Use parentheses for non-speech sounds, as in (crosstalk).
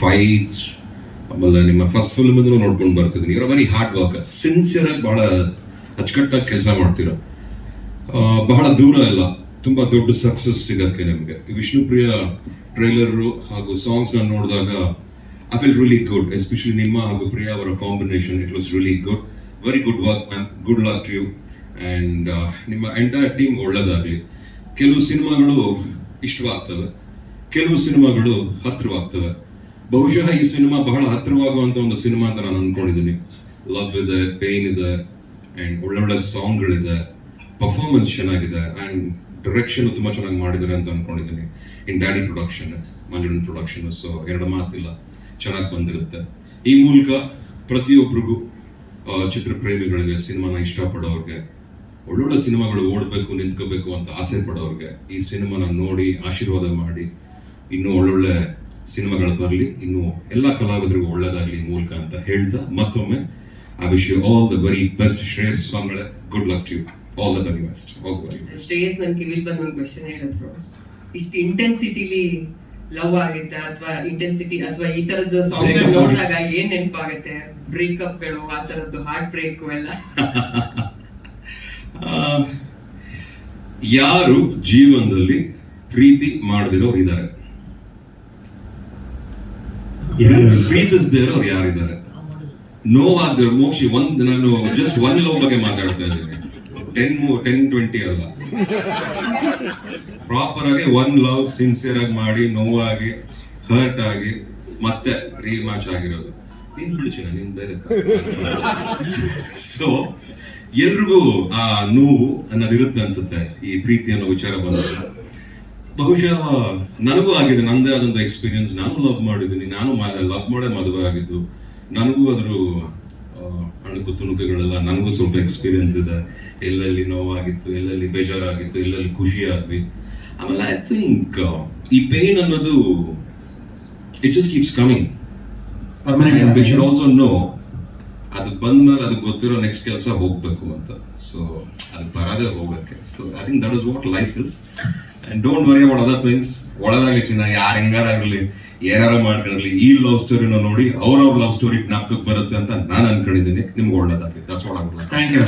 Fights ಆಮೇಲೆ ನಿಮ್ಮ first film ನೋಡ್ಕೊಂಡು ಬರ್ತಿದ್ದೀನಿ. ಇವರ ವೆರಿ ಹಾರ್ಡ್ ವರ್ಕ್ ಸಿನ್ಸಿಯರ್ ಆಗಿ ಬಹಳ ಅಚ್ಚುಕಟ್ಟಾಗಿ ಕೆಲಸ ಮಾಡ್ತೀರ. ಬಹಳ ದೂರ ಇಲ್ಲ ತುಂಬ ದೊಡ್ಡ ಸಕ್ಸಸ್ ಸಿಗಕ್ಕೆ ನಿಮಗೆ. ವಿಷ್ಣುಪ್ರಿಯ ಟ್ರೈಲರ್ ಹಾಗೂ ಸಾಂಗ್ಸ್ ನಾನು ನೋಡಿದಾಗ I feel really good especially ನಿಮ್ಮ ಹಾಗೂ ಪ್ರಿಯಾ ಅವರ combination it was really good very good work ma'am good luck you and ನಿಮ್ಮ ಎಂಟೈರ್ ಟೀಮ್ ಒಳ್ಳೆಯದಾಗಲಿ ಕೆಲವು ಸಿನಿಮಾಗಳು ಇಷ್ಟವಾಗ್ತವೆ. ಕೆಲವು ಸಿನಿಮಾಗಳು ಹತ್ರವಾಗ್ತವೆ. ಬಹುಶಃ ಈ ಸಿನಿಮಾ ಬಹಳ ಹತ್ತಿರವಾಗುವಂಥ ಒಂದು ಸಿನಿಮಾ ಅಂತ ನಾನು ಅನ್ಕೊಂಡಿದ್ದೀನಿ. ಲವ್ ಇದೆ ಪೇನ್ ಇದೆ ಅಂಡ್ ಒಳ್ಳೊಳ್ಳೆ ಸಾಂಗ್ಗಳಿದೆ ಪರ್ಫಾರ್ಮೆನ್ಸ್ ಚೆನ್ನಾಗಿದೆ ಅಂಡ್ ಡೈರೆಕ್ಷನ್ ತುಂಬಾ ಚೆನ್ನಾಗಿ ಮಾಡಿದ್ದಾರೆ ಅಂತ ಅನ್ಕೊಂಡಿದ್ದೀನಿ. ಇನ್ ಡ್ಯಾಡಿ ಪ್ರೊಡಕ್ಷನ್ ಮಂಜುಳನ್ ಪ್ರೊಡಕ್ಷನ್ ಸೊ ಎರಡು ಮಾತಿಲ್ಲ. ಚೆನ್ನಾಗಿ ಬಂದಿರುತ್ತೆ. ಈ ಮೂಲಕ ಪ್ರತಿಯೊಬ್ಬರಿಗೂ ಚಿತ್ರ ಚಿತ್ರಪ್ರೇಮಿಗಳಿಗೆ, ಸಿನಿಮಾನ ಇಷ್ಟಪಡೋರಿಗೆ, ಒಳ್ಳೊಳ್ಳೆ ಸಿನಿಮಾಗಳು ಓಡಬೇಕು, ನಿಂತ್ಕೋಬೇಕು ಅಂತ ಆಸೆ ಪಡೋರ್ಗೆ, ಈ ಸಿನಿಮಾನ ನೋಡಿ, ಆಶೀರ್ವಾದ ಮಾಡಿ, ಇನ್ನೂ ಒಳ್ಳೊಳ್ಳೆ ಸಿನಿಮಾಗಳು ಬರಲಿ ಇನ್ನು ಎಲ್ಲ ಕಲಾವಿದರಿಗೂ ಒಳ್ಳೇದಾಗಲಿ ಮೂಲಕ ಅಂತ ಹೇಳ್ತಾ ಮತ್ತೊಮ್ಮೆ I wish you all the very best Shreyas ಸ್ವಾಮಿಗಳೇ good luck to you all the very best all the very best Shreyas ನನ್ ಕಿವಿಲ್ ಬಂದ ಒಂದು ಕ್ವಶನ್ ಹೇಳಿದ್ರು. ಇಷ್ಟು ಇಂಟೆನ್ಸಿಟಿಲಿ ಲವ್ ಆಗುತ್ತೆ ಅಥವಾ ಇಂಟೆನ್ಸಿಟಿ ಅಥವಾ ಈ ತರದ್ದು ಸಾಂಗ್ ನೋಡಿದಾಗ ಏನ್ ನೆನಪಾಗುತ್ತೆ? ಬ್ರೇಕಪ್ಗಳು ಆ ತರದ್ದು ಹಾರ್ಟ್ ಬ್ರೇಕ್ ಎಲ್ಲ. (laughs) ಆ, ಯಾರು ಜೀವನದಲ್ಲಿ ಪ್ರೀತಿ ಮಾಡದಿರೋ ಇದ್ದಾರೆ ಪ್ರೀತಿಸದೇ ಇರೋರು ಯಾರಿದ್ದಾರೆ? ನೋವಾಗ್ದಿರೋ ಮೋಕ್ಷಿ ಒಂದ್ ನಾನು ಜಸ್ಟ್ ಒನ್ ಲವ್ ಬಗ್ಗೆ ಮಾತಾಡ್ತಾ ಇದ್ದೇನೆ. ಟೆನ್ ಟೆನ್ ಟ್ವೆಂಟಿ ಅಲ್ಲ. ಪ್ರಾಪರ್ ಆಗಿ ಒನ್ ಲವ್ ಸಿನ್ಸಿಯರ್ ಆಗಿ ಮಾಡಿ ನೋವಾಗಿ ಹರ್ಟ್ ಆಗಿ, ಮತ್ತೆ ರೀಮ್ಯಾಚ್ ಆಗಿರೋದು. ನಿನ್ ಬಿಡಿಸಿನ ನಿನ್ ಬೇರೆ ಸೊ ಎಲ್ರಿಗೂ, ಆ, ನೋವು ಅನ್ನೋದಿರುತ್ತೆ ಅನ್ಸುತ್ತೆ. ಈ ಪ್ರೀತಿ ಅನ್ನೋ ವಿಚಾರ ಬಂದಾಗ. ಬಹುಶಃ ನನಗೂ ಆಗಿದೆ ನಂದೇ ಆದಂತ ಎಕ್ಸ್ಪೀರಿಯನ್ಸ್ ನಾನು ಲವ್ ಮಾಡಿದ್ದೀನಿ. ನಾನು ಲವ್ ಮಾಡೇ ಮದುವೆ ಆಗಿದ್ದು. ನನಗೂ ಅದ್ರ ಅಣುಕು ತುಣುಕುಗಳೆಲ್ಲ ನನಗೂ ಸ್ವಲ್ಪ ಎಕ್ಸ್ಪೀರಿಯನ್ಸ್ ಇದೆ. ಎಲ್ಲೆಲ್ಲಿ ನೋವಾಗಿತ್ತು ಎಲ್ಲೆಲ್ಲಿ ಬೇಜಾರಾಗಿತ್ತು ಎಲ್ಲೆಲ್ಲಿ ಖುಷಿ ಆದ್ವಿ ಆಮೇಲೆ ಐ ಥಿಂಕ್ ಈ ಪೇನ್ ಅನ್ನೋದು it just keeps coming we should also know ಅದು ಬಂದ್ಮೇಲೆ ಅದಕ್ಕೆ ಗೊತ್ತಿರೋ ನೆಕ್ಸ್ಟ್ ಕೆಲಸ ಹೋಗ್ಬೇಕು ಅಂತ. ಸೊ ಅದು ಬರದೇ ಹೋಗಕ್ಕೆ. So I think that is what life is and don't worry about other things ಒಳಗಾಗಲಿ ಚಿನ್ನ ಯಾರು ಹೆಂಗಾರಾಗಲಿ ಏನಾರ ಮಾಡ್ಕೊಂಡಿರಲಿ ಈ ಲವ್ ಸ್ಟೋರಿನ ನೋಡಿ ಅವ್ರವ್ರ ಲವ್ ಸ್ಟೋರಿ ಜ್ಞಾಪಕಕ್ಕೆ ಬರುತ್ತೆ ಅಂತ ನಾನು ಅನ್ಕೊಂಡಿದ್ದೀನಿ. ನಿಮ್ಗೆ ಒಳ್ಳೇದಾಗಲಿ. Thank you